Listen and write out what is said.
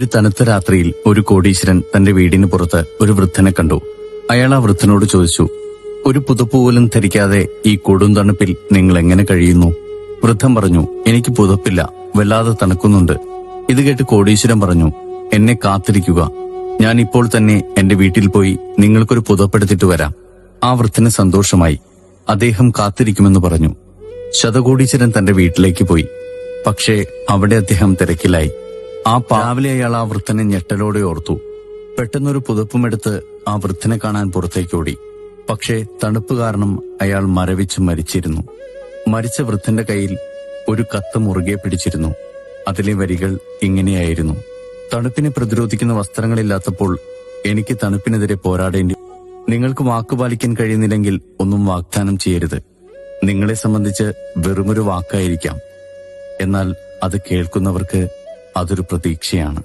ഒരു തണുത്ത രാത്രിയിൽ ഒരു കോടീശ്വരൻ തന്റെ വീടിന് പുറത്ത് ഒരു വൃദ്ധനെ കണ്ടു. അയാൾ ആ വൃദ്ധനോട് ചോദിച്ചു ഒരു പുതപ്പ് പോലും ധരിക്കാതെ ഈ കൊടും തണുപ്പിൽ നിങ്ങൾ എങ്ങനെ കഴിയുന്നു? വൃദ്ധൻ പറഞ്ഞു എനിക്ക് പുതപ്പില്ല വല്ലാതെ തണുക്കുന്നുണ്ട്. ഇത് കേട്ട് കോടീശ്വരൻ പറഞ്ഞു എന്നെ കാത്തിരിക്കുക. ഞാൻ ഇപ്പോൾ തന്നെ എന്റെ വീട്ടിൽ പോയി നിങ്ങൾക്കൊരു പുതപ്പെടുത്തിട്ട് വരാം. ആ വൃദ്ധന് സന്തോഷമായി. അദ്ദേഹം കാത്തിരിക്കുമെന്ന് പറഞ്ഞു. ശതകോടീശ്വരൻ തന്റെ വീട്ടിലേക്ക് പോയി. പക്ഷേ അവിടെ അദ്ദേഹം തിരക്കിലായി. ആ രാവിലെ അയാൾ ആ വൃദ്ധനെ ഞെട്ടലോടെ ഓർത്തു. പെട്ടെന്നൊരു പുതപ്പുമെടുത്ത് ആ വൃദ്ധനെ കാണാൻ പുറത്തേക്കോടി പക്ഷേ തണുപ്പ് കാരണം അയാൾ മരവിച്ച് മരിച്ചിരുന്നു. മരിച്ച വൃദ്ധന്റെ കയ്യിൽ ഒരു കത്ത് മുറുകെ പിടിച്ചിരുന്നു. അതിലെ വരികൾ ഇങ്ങനെയായിരുന്നു. തണുപ്പിനെ പ്രതിരോധിക്കുന്ന വസ്ത്രങ്ങളില്ലാത്തപ്പോൾ എനിക്ക് തണുപ്പിനെതിരെ പോരാടേണ്ടി നിങ്ങൾക്ക് വാക്കുപാലിക്കാൻ കഴിയുന്നില്ലെങ്കിൽ ഒന്നും വാഗ്ദാനം ചെയ്യരുത്. നിങ്ങളെ സംബന്ധിച്ച് വെറുമൊരു വാക്കായിരിക്കാം. എന്നാൽ അത് കേൾക്കുന്നവർക്ക് അതൊരു പ്രതീക്ഷയാണ്.